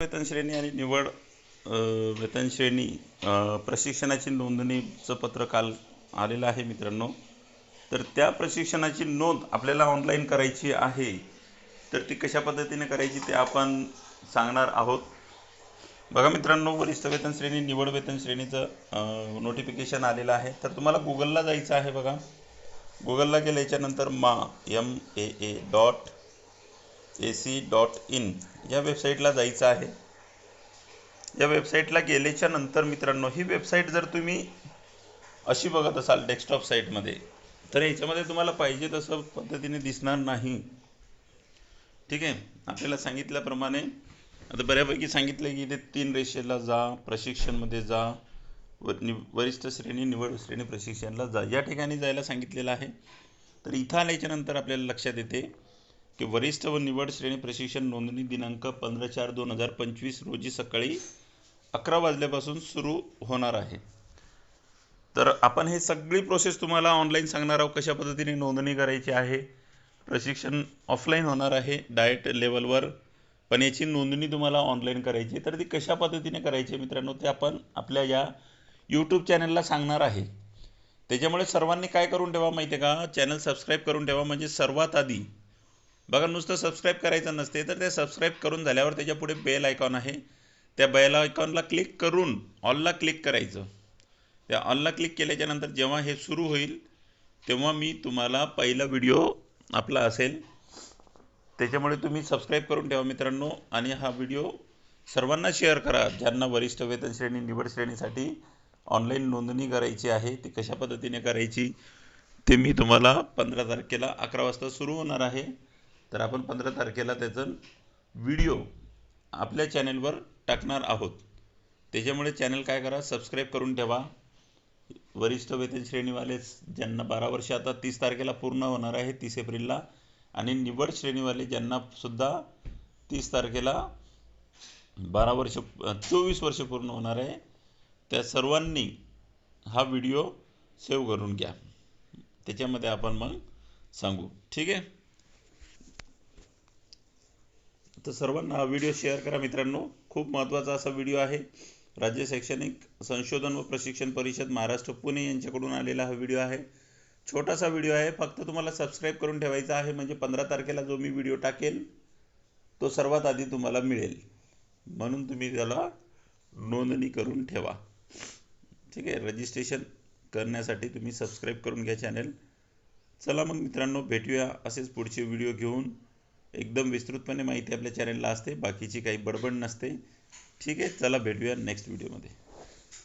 वेतन श्रेणी आणि निवड वेतनश्रेणी वेतन श्रेणी प्रशिक्षणाची नोंदणीचं पत्र काल आलेलं आहे मित्रांनो. तर त्या प्रशिक्षणाची नोंद आपल्याला ऑनलाईन करायची आहे. तर ती कशा पद्धतीने करायची ते आपण सांगणार आहोत. बघा मित्रांनो वरिष्ठ वेतन श्रेणी निवड वेतन श्रेणीचं नोटिफिकेशन आलेलं आहे. तर तुम्हाला गुगलला जायचं आहे बघा. गुगलला गेल्याच्यानंतर मा M A A dot A C dot in या वेबसाईटला जायचं आहे. या वेबसाईटला गेल्याच्यानंतर मित्रांनो ही वेबसाईट जर तुम्ही अशी बघत असाल डेस्कटॉप साईटमध्ये तर याच्यामध्ये तुम्हाला पाहिजे तसं पद्धतीने दिसणार नाही. ठीक आहे? आपल्याला सांगितल्याप्रमाणे आता बऱ्यापैकी सांगितलं की ते तीन रेषेला जा प्रशिक्षणमध्ये जा व नि वरिष्ठ श्रेणी निवड श्रेणी प्रशिक्षणला जा. या ठिकाणी जायला सांगितलेलं आहे. तर इथं आल्याच्यानंतर आपल्याला लक्षात येते की वरिष्ठ व निवड श्रेणी प्रशिक्षण नोंदणी दिनांक पंधरा चार दोन हजार पंचवीस रोजी सकाळी अकरा वाजल्यापासून सुरू होणार आहे. तर आपण हे सगळी प्रोसेस तुम्हाला ऑनलाईन सांगणार आहोत कशा पद्धतीने नोंदणी करायची आहे. प्रशिक्षण ऑफलाईन होणार आहे. डायट लेवलवर पण याची नोंदणी तुम्हाला ऑनलाईन करायची आहे. तर ती कशा पद्धतीने करायची आहे मित्रांनो ते आपण आपल्या या यूट्यूब चॅनलला सांगणार आहे. त्याच्यामुळे सर्वांनी काय करून ठेवा माहिती आहे का? चॅनल सबस्क्राईब करून ठेवा. म्हणजे सर्वात आधी बघा नुसतं सबस्क्राईब करायचं नसते तर ते सबस्क्राईब करून झाल्यावर त्याच्या पुढे बेल आयकॉन आहे. त्या बेल आयकॉनला क्लिक करून ऑलला क्लिक करायचं. त्या ऑलला क्लिक केल्याच्यानंतर जेव्हा हे सुरू होईल तेव्हा मी तुम्हाला पहिला व्हिडिओ आपला असेल. त्याच्यामुळे तुम्ही सबस्क्राईब करून ठेवा मित्रांनो आणि हा व्हिडिओ सर्वांना शेअर करा ज्यांना वरिष्ठ वेतन श्रेणी निवड श्रेणीसाठी ऑनलाईन नोंदणी करायची आहे ती कशा पद्धतीने करायची ते मी तुम्हाला पंधरा तारखेला अकरा वाजता सुरू होणार आहे. तर आपण पंधरा तारखेला त्याचं व्हिडिओ आपल्या चॅनेलवर टाकणार आहोत. त्याच्यामुळे चॅनल काय करा सबस्क्राईब करून ठेवा. वरिष्ठ वेतन श्रेणीवाले ज्यांना बारा वर्ष आता तीस तारखेला पूर्ण होणार आहे तीस एप्रिलला. आणि निवड श्रेणीवाले ज्यांनासुद्धा तीस तारखेला बारा वर्ष चोवीस वर्ष पूर्ण होणार आहे त्या सर्वांनी हा व्हिडिओ सेव्ह करून घ्या. त्याच्यामध्ये आपण मग सांगू. ठीक आहे? तर सर्वांना हा व्हिडिओ शेअर करा मित्रांनो. खूप महत्त्वाचा असा व्हिडिओ आहे. राज्य शैक्षणिक संशोधन व प्रशिक्षण परिषद महाराष्ट्र पुणे यांच्याकडून आलेला हा व्हिडिओ आहे. छोटासा व्हिडिओ आहे. फक्त तुम्हाला सबस्क्राईब करून ठेवायचा आहे. म्हणजे पंधरा तारखेला जो मी व्हिडिओ टाकेल तो सर्वात आधी तुम्हाला मिळेल. म्हणून तुम्ही त्याला नोंदणी करून ठेवा. ठीक आहे? रजिस्ट्रेशन करण्यासाठी तुम्ही सबस्क्राईब करून घ्या चॅनल चला मग मित्रांनो भेटूया असेच पुढचे व्हिडिओ घेऊन. एकदम विस्तृतपणे माहिती आपल्या चॅनलला असते. बाकीची काही बडबड नसते. ठीक आहे चला भेटूया नेक्स्ट व्हिडिओमध्ये